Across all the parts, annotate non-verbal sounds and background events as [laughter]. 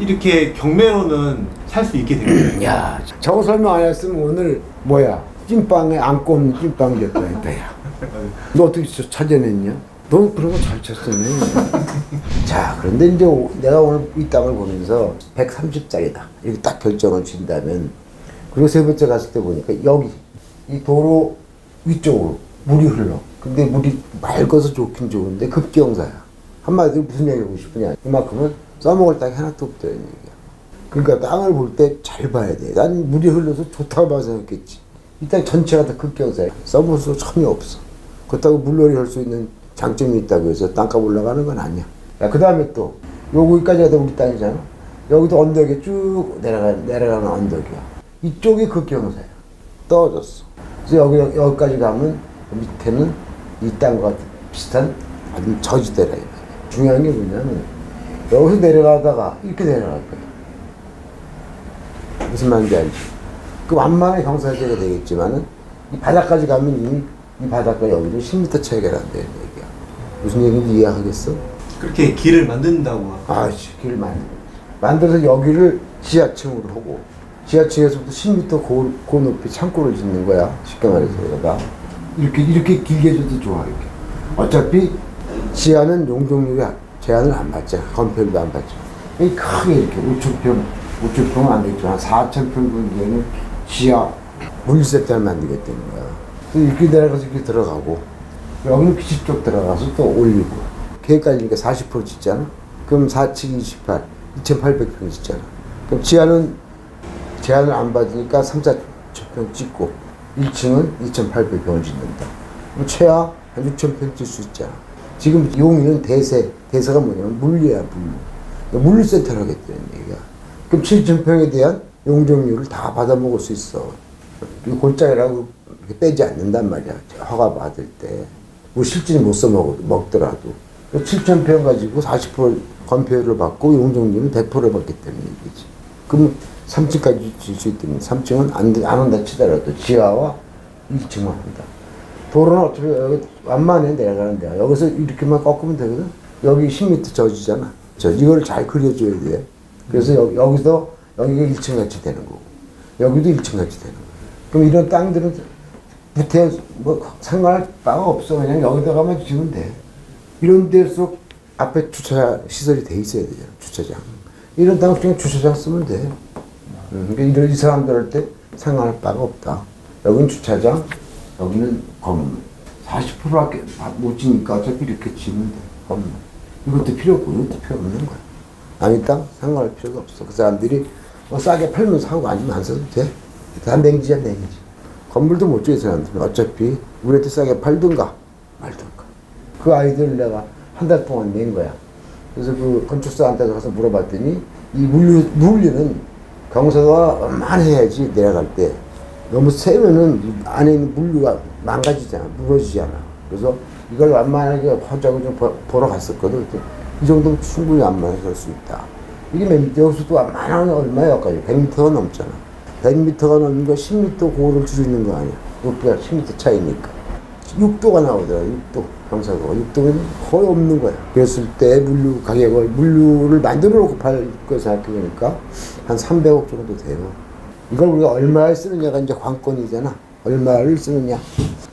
이렇게 경매로는 살 수 있게 됩니다. [clears throat] 야, 저거 설명 안 했으면 오늘 뭐야? 찐빵에 안고 없는 찐빵 됐다 했다 야. 너 어떻게 저 찾아냈냐? 너 그런 거 잘 찾았네. 자, 그런데 이제 오- 내가 오늘 이 땅을 보면서 130짜리다. 이렇게 딱 결정을 진다면 그리고 세 번째 갔을 때 보니까 여기 이 도로 위쪽으로 물이 흘러. 근데 물이 맑아서 좋긴 좋은데 급경사야. 한마디로 무슨 얘기 하고 싶으냐. 이만큼은 써먹을 땅이 하나도 없다는 얘기야. 그러니까 땅을 볼 때 잘 봐야 돼. 난 물이 흘러서 좋다고 봐서 생각했지. 일단 전체가 다 급경사야. 써볼 수 전혀 없어. 그렇다고 물놀이 할 수 있는 장점이 있다고 해서 땅값 올라가는 건 아니야. 그 다음에 또, 여기까지가 다 우리 땅이잖아. 여기도 언덕에 쭉 내려가, 내려가는 언덕이야. 이쪽이 급경사야. 떨어졌어. 그래서 여기, 여기까지 가면 밑에는 이 땅과 비슷한 아주 저지대라. 이. 중요한 게 뭐냐면, 여기서 내려가다가 이렇게 내려갈 거야. 무슨 말인지 알지? 그 완만한 경사지가 되겠지만은 이 바닥까지 가면 이미 이 바닥과 여기는 10m 차이가 난다는 얘기야. 무슨 얘기인지 이해하겠어? 그렇게 길을 만든다고. 아씨, 길만 만들어서 여기를 지하층으로 하고 지하층에서부터 10m 고, 고 높이 창고를 짓는 거야. 쉽게 말해서 여기가 이렇게 이렇게 길게 줘도 좋아 이렇게. 어차피 지하는 용적률이 제한을 안 받잖아. 건폐율도 안 받죠. 이 크게 이렇게 5천 평, 5천 평은 안 되겠지만 4천 평 정도는 지하 물세트를 만들겠다는 거야. 그래서 이렇게 내려가서 이렇게 들어가고 여기는 기지 쪽 들어가서 또 올리고 계획까지니까 40% 짓잖아. 그럼 4층 28, 2,800평 짓잖아. 그럼 지하는 제한을 안 받으니까 3, 4천 평 찍고 1층은 2,800평을 짓는다. 그럼 최하 한 6천 평짓수 있잖아. 지금 용인은 대세, 대세가 뭐냐면 물류야, 물류. 그러니까 물류센터를 하겠다는 얘기야. 그럼 7천 평에 대한 용적률을 다 받아먹을 수 있어. 이 골짜기라고 빼지 않는단 말이야. 허가 받을 때. 뭐 실제는 못 써먹더라도. 7천 평 가지고 40% 건폐율을 받고 용적률은 100%를 받기 때문에 얘기지. 그럼 3층까지 질 수 있다면 3층은 안, 돼- 안 한다 치더라도 지하와 1층만 한다. 도로는 어차피 완만해 내려가는데 여기서 이렇게만 꺾으면 되거든. 여기 10m 저지잖아. 저 이걸 잘 그려줘야 돼. 그래서 여기, 여기서 여기가 1층 같이 되는 거고 여기도 1층 같이 되는 거고. 그럼 이런 땅들은 부태 뭐 상관할 바가 없어. 그냥 여기다가만 지으면 돼. 이런 데서 앞에 주차 시설이 돼 있어야 되잖아. 주차장. 이런 땅 그냥 주차장 쓰면 돼. 음, 그러니까 이런 이 사람들한테 상관할 바가 없다. 여기는 주차장, 여기는 건물. 40%밖에 못 지니까 어차피 이렇게 지면 돼. 건물. 이것도 필요 없고 이것도 필요 없는 거야. 남의 땅 상관할 필요가 없어. 그 사람들이 뭐 싸게 팔면 사고 아니면 안 사도 돼. 다 냉지야 냉지. 건물도 못 지어 사람들은 어차피 우리한테 싸게 팔든가 말든가. 그 아이들 내가 한 달 동안 낸 거야. 그래서 그 건축사한테 가서 물어봤더니 이 물류, 물류는 경사가 완만해야지 내려갈 때 너무 세면은 이 안에 있는 물류가 망가지잖아. 무너지잖아. 그래서 이걸 완만하게 하자고 좀 보- 보러 갔었거든. 이 정도면 충분히 완만하게 할수 있다. 이게 몇 미터, 여기서도 완만한 건 얼마야, 여기까지? 100m가 넘잖아. 100m가 넘는 거 10m 고를 줄이는 거 아니야. 높이가 10m 차이니까. 6도가 나오더라, 6도. 경사가. 6도면 거의 없는 거야. 그랬을 때 물류 가격을, 물류를 만들어 놓고 팔거 생각해보니까 한 300억 정도 돼요. 이걸 우리가 얼마에 쓰느냐가 이제 관건이잖아. 얼마를 쓰느냐.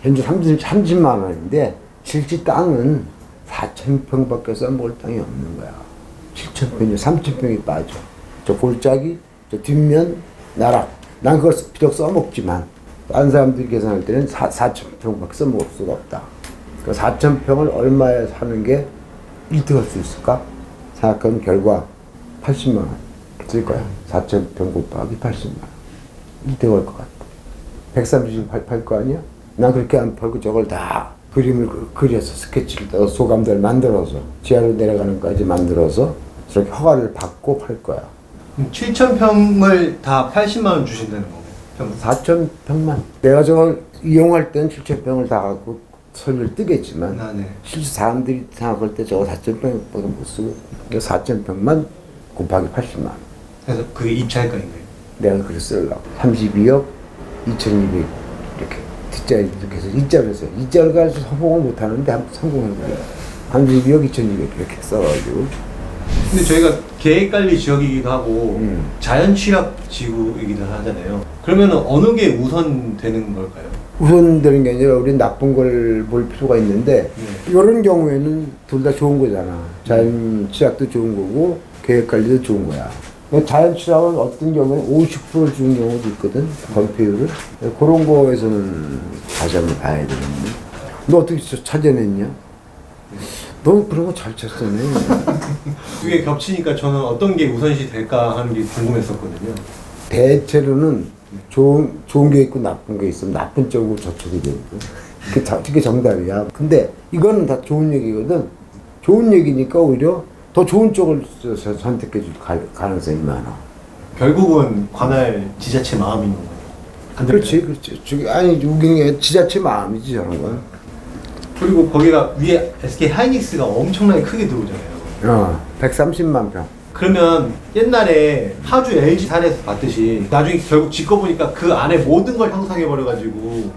현재 30, 30만 원인데, 실제 땅은 4천 평밖에 써먹을 땅이 없는 거야. 7천 평이, 3천 평이 빠져. 저 골짜기, 저 뒷면, 나락. 난 그걸 비록 써먹지만, 다른 사람들이 계산할 때는 4, 4천 평밖에 써먹을 수가 없다. 그 4천 평을 얼마에 사는 게 1등할 수 있을까? 생각하면 결과 80만 원 쓸 거야. 4천 평 곱하기 80만 원. 1등할 것 같아. 130을 팔, 팔거 아니야? 난 그렇게 안 팔고 저걸 다 그림을 그- 그려서 스케치를 소감대를 만들어서 지하로 내려가는 까지 만들어서 저렇게 허가를 받고 팔 거야. 7천 평을 다 80만 원 주신다는 거예요. 평 4천 평만. 내가 저걸 이용할 때는 7천 평을 다 갖고 설을 뜨겠지만 아, 네. 실제 사람들이 생각할 때 저거 4천 평밖에 못 쓰고 4천 평만 곱하기 80만 원. 그래서 그게 입찰가인가요? 내가 그걸 쓰려고 32억 2,200 이렇게 D자리 이렇게 해서 이자를 써요. 이자를 성공을 못 하는데 한- 성공한 거예요. 32억 2,200 이렇게 써가지고 근데 저희가 계획관리 지역이기도 하고 음. 자연 취약 지구이기도 하잖아요. 그러면 어느 게 우선 되는 걸까요? 우선 되는 게 아니라 우리 나쁜 걸 볼 필요가 있는데 네. 이런 경우에는 둘 다 좋은 거잖아. 자연 취약도 좋은 거고 계획 관리도 좋은 거야. 근데 자연 취약은 어떤 경우는 50%를 주는 경우도 있거든. 건폐율을. 그런 거에서는 다시 한번 봐야 되는데. 너 어떻게 저- 찾아냈냐? 너 그런 거 잘 찾았네. 두개 겹치니까 저는 어떤 게 우선시 될까 하는 게 궁금했었거든요. 대체로는 좋은, 좋은 게 있고 나쁜 게 있으면 나쁜 쪽으로 저촉이 되고. 그게, 다- 그게 정답이야. 근데 이거는 다 좋은 얘기거든. 좋은 얘기니까 오히려 더 좋은 쪽을 선택해 줄 가- 가능성이 많아. 결국은 관할 지자체 있는 거예요. 그렇지, 그렇지. 저기, 아니, 우경의 지자체 마음이지, 저런 건. 그리고 거기가 위에 SK 하이닉스가 엄청나게 크게 들어오잖아요. 어, 130만 평. 그러면 옛날에 파주 LG 산에서 봤듯이 나중에 결국 짓고 보니까 그 안에 모든 걸 형성해 버려 가지고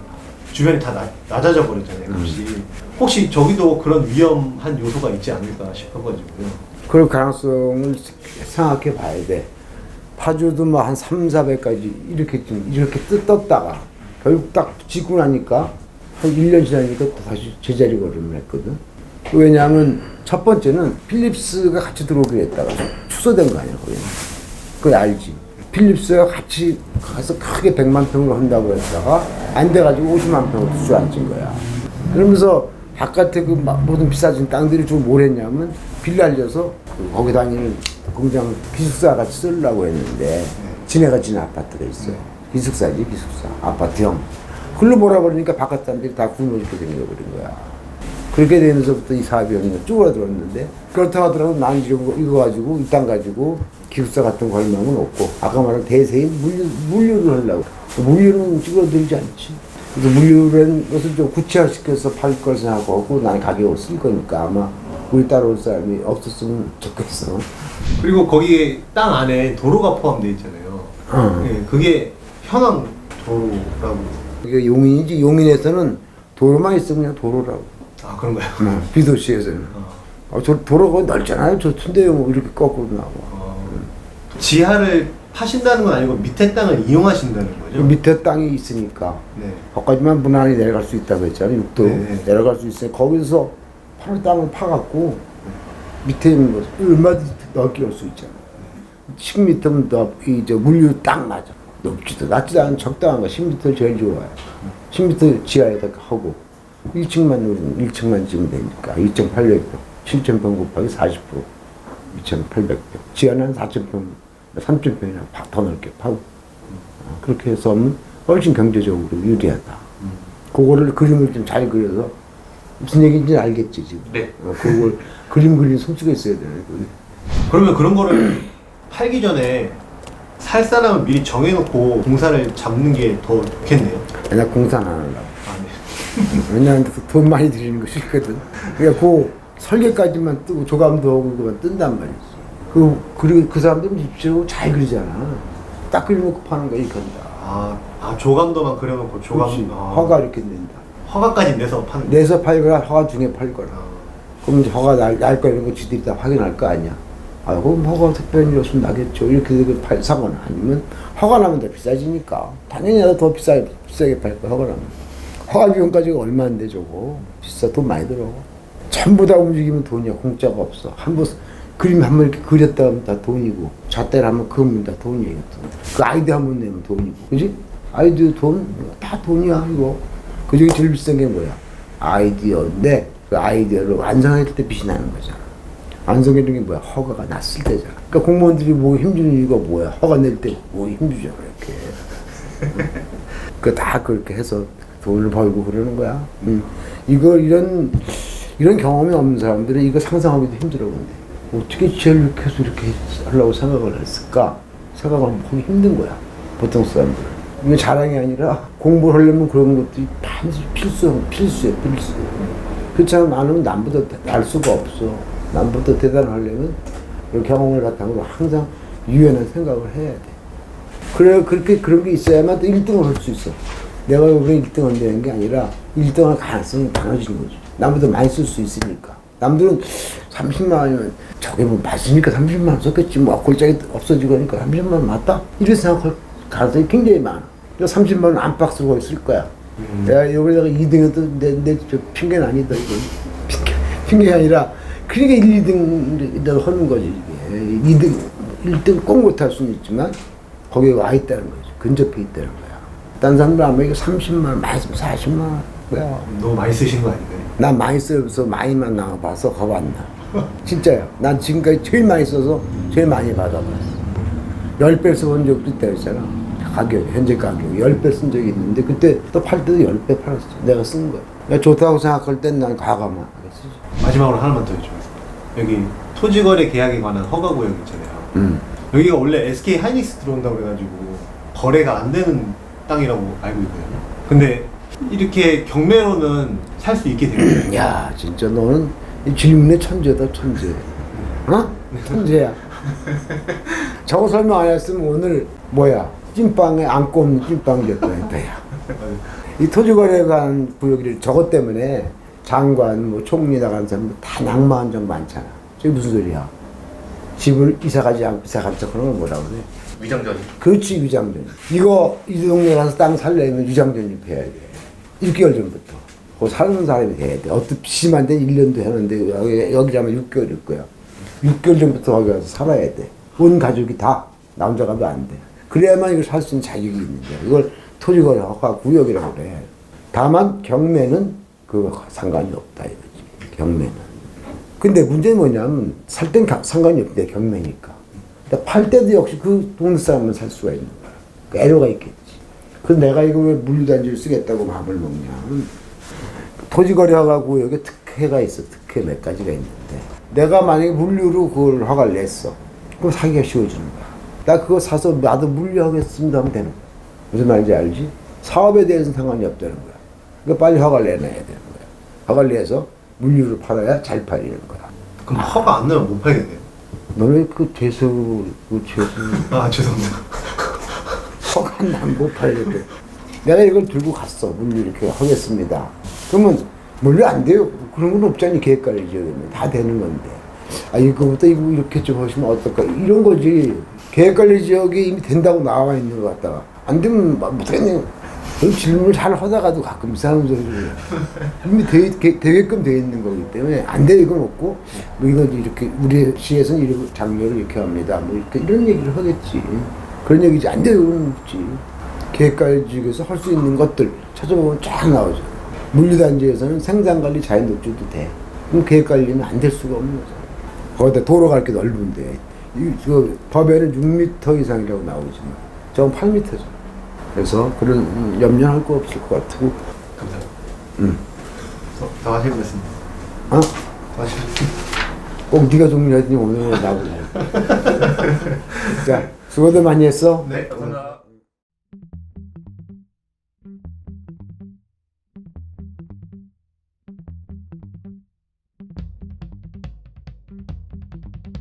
주변이 다 나, 낮아져 버렸잖아요 값이 혹시 저기도 그런 위험한 요소가 있지 않을까 싶어가지고요 그럴 가능성을 생각해 봐야 돼. 파주도 뭐 한 3, 400까지 이렇게 좀 이렇게 뜯- 떴다가 결국 딱 짓고 나니까 한 1년 지나니까 또 다시 제자리 걸음을 했거든. 왜냐하면 첫 번째는 필립스가 같이 들어오기로 했다가 취소된 거 아니야, 거기는. 그거 알지. 필립스가 같이 가서 크게 100만 평을 한다고 했다가 안 돼가지고 50만 평을 주저앉은 거야. 그러면서 바깥에 그 마- 모든 비싸진 땅들이 좀 뭘 했냐면 빌려알려서 그 거기 다니는 공장 기숙사 같이 쓰려고 했는데 지네가 지네 아파트가 있어. 기숙사지 기숙사 아파트형. 글로 몰아버리니까 바깥 사람들이 다 굶어죽게 생겨버린 거야. 그렇게 되면서부터 이 사업이 그냥 쭈그러들었는데 그렇다고 하더라도 난 이거, 이거 가지고 이 땅 가지고 기숙사 같은 거할 마음은 없고 아까 말한 대세인 물류, 물류를 하려고 물류는 쭈그러들지 않지 그래서 물류라는 것을 좀 구체화시켜서 팔 걸 생각하고 나는 가격을 쓸 거니까 아마 우리 따라올 사람이 없었으면 좋겠어 그리고 거기 땅 안에 도로가 포함되어 있잖아요 어. 예, 그게 현황 도로라고 이게 용인이지 용인에서는 도로만 있으면 그냥 도로라고 아 그런가요? 어, 비도시에서는 어, 어, 저 도로가 넓잖아요 저 튼데요 뭐 이렇게 거꾸로 나와 어, 지하를 파신다는 건 아니고 밑에 땅을 이용하신다는 그 거죠? 밑에 땅이 있으니까 네. 거기까지만 무난히 내려갈 수 있다고 했잖아요. 육도 네. 내려갈 수 있어요. 거기서 파는 땅을 파갖고 밑에 있는 거 얼마든지 넓게 할수 있잖아. 10m면 더 이저 물류 딱 맞아. 높지도 낮지도 않은 적당한 거 10m 제일 좋아요. 10m 지하에다 하고 1층만 우리는 1층만 지으면 되니까 2,800평, 7,000평 곱하기 40% 2,800평. 지하는 4,000평, 3,000평이나 더 넓게 파고 어, 그렇게 해서 하면 훨씬 경제적으로 유리하다. 그거를 그림을 좀 잘 그려서 무슨 얘기인지 알겠지 지금. 네. 어, 그걸 그림 그리는 솜씨가 있어야 거지. 그러면 그런 거를 팔기 전에 살 사람을 미리 정해놓고 공사를 잡는 게 더 좋겠네요. 나 공사는 안 하려고. 아, 네. [laughs] 왜냐하면 돈 많이 들이는 거 싫거든. 그러니까 그 설계까지만 뜨고 조감도 하고 그만 뜬단 말이지. 그 그리고 그 사람들은 입시로 잘 그리잖아. 딱 그려놓고 파는 거 한다. 아, 아 조감도만 그려놓고 조감 그렇지. 아, 이렇게 낸다. 허가까지 내서 파는 거. 내서 팔거나 허가 중에 팔거나. 아, 그럼 이제 허가 날, 날 거, 이런 거 지들이 다 확인할 거 아니야. 아, 그럼 허가 특별히였으면 나겠죠. 이렇게 되게 팔, 사거나 아니면 허가 나면 더 비싸지니까. 당연히 나도 더 비싸, 비싸게 팔 거야, 허가 나면. 허가 비용까지가 얼마인데, 저거. 비싸, 돈 많이 들어. 전부 다 움직이면 돈이야. 공짜가 없어. 한 번, 그림 한 번 이렇게 그렸다 하면 다 돈이고, 잣대를 하면 그으면 다 돈이에요. 돈. 그 아이디어 한 번 내면 돈이고. 그지? 아이디어 돈? 다 돈이야, 이거. 그 중에 제일 비싼 게 뭐야? 아이디어인데 그 아이디어를 완성할 때 빛이 나는 거잖아. 완성이라는 게 뭐야? 허가가 났을 때잖아. 그러니까 공무원들이 뭐 힘주는 이유가 뭐야? 허가 낼 때 뭐 힘주잖아, 이렇게. [laughs] 그 다 그렇게 해서 돈을 벌고 그러는 거야. 음. 이거 이런 이런 경험이 없는 사람들은 이거 상상하기도 힘들어 근데 어떻게 제일 해서 이렇게 하려고 생각을 했을까? 생각을 하기 힘든 거야. 보통 사람들은. 이게 자랑이 아니라 공부를 하려면 그런 것들이 반드시 필수, 필수야, 필수. 그렇지 않으면 나는 남보다 날 수가 없어. 남보다 대단하려면 이 경험을 바탕으로 항상 유연한 생각을 해야 돼. 그래, 그렇게, 그런 게 있어야만 또 1등을 할 수 있어. 내가 왜 1등 한다는 게 아니라 1등 할 가능성이 많아지는 거지. 남보다 많이 쓸 수 있으니까. 남들은 30만 원이면 저게 뭐 맞으니까 30만 원 썼겠지 뭐 골짜기 없어지고 하니까 30만 원 맞다? 이렇게 생각할 가능성이 굉장히 많아. 그 30만 원 안팎으로 있을 거야. 내가 여기다가 2등해도 내, 내, 저 핑계는 아니다, 이거. 핑계, 핑계가 아니라, 그러니까 1, 2등 하는 거지, 이게. 2등, 1등 꼭 못할 수는 있지만, 거기에 와 있다는 거지. 근접해 있다는 거야. 딴 사람들 아마 이거 30만 원, 많이 쓰면 40만 원. 뭐야. 너무 많이 쓰신 거 아닌가요? 난 많이 써서 많이만 나와봐서 겁 안 나. 진짜요. 난 지금까지 제일 많이 써서 제일 많이 받아봤어. 10배 써본 적도 있다 했잖아. 가격, 현재 가격. 10배 쓴 적이 있는데 그때 또 팔 때도 10배 팔았어. 내가 쓴 거야. 내가 좋다고 생각할 땐 난 과감하게 쓰지. 마지막으로 하나만 더 여쭤보겠습니다. 여기 토지거래 계약에 관한 허가 구역 있잖아요. 음. 여기가 원래 SK 하이닉스 들어온다고 해가지고 거래가 안 되는 땅이라고 알고 있거든요. 근데 이렇게 경매로는 살 수 있게 됩니다. [clears throat] 야, 진짜 너는 이 질문의 천재다, 천재. 어? 천재야. 저거 설명 안 했으면 오늘 뭐야? 찐빵에 안고 없는 찐빵이었다 했다, 야. 이 토지거래에 관한 구역이 저것 때문에 장관, 뭐 총리 나간 사람 다 낭만한 적 많잖아. 저게 무슨 소리야? 집을 이사 가지 않고 이사 간 척하는 걸 뭐라 그래? 위장전이. 그렇지 위장전. 이거 이 동네 가서 땅 살려면 위장전입 해야 돼. 6개월 전부터. 그 사는 사람이 돼야 돼. 어떤 심한 데는 1년도 했는데 여기 여기 가면 6개월일 거야. 6개월 전부터 거기 가서 살아야 돼. 온 가족이 다나 혼자 가도 안 돼. 그래야만 이걸 살 수 있는 자격이 있는 거야. 이걸 토지거래 허가 구역이라고 그래. 다만 경매는 그 상관이 없다 이거지. 경매는. 근데 문제는 뭐냐면 살 땐 상관이 없대 경매니까. 근데 팔 때도 역시 그 동네 사람만 살 수가 있는 거야. 그 애로가 있겠지. 그래서 내가 이거 왜 물류단지를 쓰겠다고 마음을 먹냐. 토지거래 허가 구역에 특혜가 있어. 특혜 몇 가지가 있는데. 내가 만약에 물류로 그걸 허가를 냈어. 그럼 사기가 쉬워지는 거야. 나 그거 사서 나도 물류하겠습니다 하면 되는 거야. 무슨 말인지 알지? 사업에 대해서는 상관이 없다는 거야. 그러니까 빨리 허가를 내놔야 되는 거야. 허가를 내서 물류를 팔아야 잘 팔리는 거야. 그럼 허가 안 나면 못 팔겠네요. 너는 그 재수, 그 재수, 아 죄송합니다. 허가 난못 팔려도. 내가 이걸 들고 갔어. 물류 이렇게 하겠습니다. 그러면 물류 안 돼요. 그런 건 없잖니. 계획관리 지역이면. 다 되는 건데. 아, 이거부터 이거 이렇게 좀 하시면 어떨까. 이런 거지. 계획관리 지역이 이미 된다고 나와 있는 것 같다가. 안 되면 뭐 못하겠네. 그 질문을 잘 하다가도 가끔 이상한 소리를 해. 이미 되, 게- 되게끔 돼 있는 거기 때문에 안 돼 이건 없고 뭐 이건 이렇게 우리 시에서는 이렇게 장려를 이렇게 합니다. 뭐 이렇게 이런 얘기를 하겠지. 그런 얘기지 안 돼요 그건 없지. 계획관리직에서 할 수 있는 것들 찾아보면 쫙 나오죠. 물류단지에서는 생산관리 자연독주도 돼. 그럼 계획관리는 안 될 수가 없는 거죠. 거기다 도로 갈게 넓은데 이, 그 법에는 6m 이상이라고 나오지만 저건 8m죠. 그래서 그런 음, 염려할 거 없을 것 같고 감사합니다. 음. 더, 더 하시겠습니다. 어? 더 하시겠습니다. 꼭 네가 정리하더니 오늘 나보고 [laughs] 자 수고들 많이 했어 네 감사합니다.